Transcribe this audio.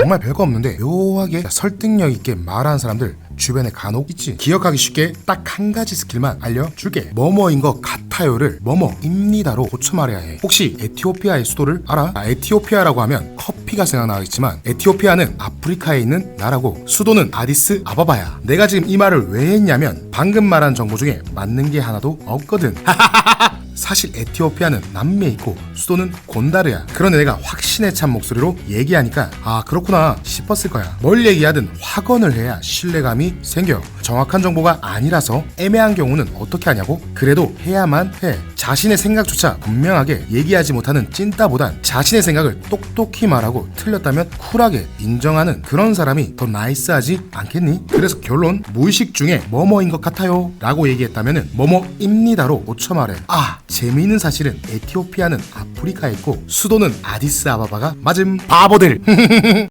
정말 별거 없는데 묘하게 설득력 있게 말하는 사람들 주변에 간혹 있지. 기억하기 쉽게 딱 한 가지 스킬만 알려줄게. 뭐뭐인 것 같아요를 뭐뭐입니다로 고쳐 말해야 해. 혹시 에티오피아의 수도를 알아? 아, 에티오피아라고 하면 커피가 생각나겠지만 에티오피아는 아프리카에 있는 나라고. 수도는 아디스 아바바야. 내가 지금 이 말을 왜 했냐면 방금 말한 정보 중에 맞는 게 하나도 없거든 사실 에티오피아는 남미에 있고 수도는 곤다르야. 그런데 내가 확신에 찬 목소리로 얘기하니까 아 그렇구나 싶었을 거야. 뭘 얘기하든 확언을 해야 신뢰감이 생겨. 정확한 정보가 아니라서 애매한 경우는 어떻게 하냐고? 그래도 해야만 해. 자신의 생각조차 분명하게 얘기하지 못하는 찐따보단 자신의 생각을 똑똑히 말하고 틀렸다면 쿨하게 인정하는 그런 사람이 더 나이스하지 않겠니? 그래서 결론 무의식 중에 뭐뭐인 것 같아요 라고 얘기했다면 뭐뭐입니다로 고쳐 말해 아 재미있는 사실은 에티오피아는 아프리카에 있고 수도는 아디스 아바바가 맞음 바보들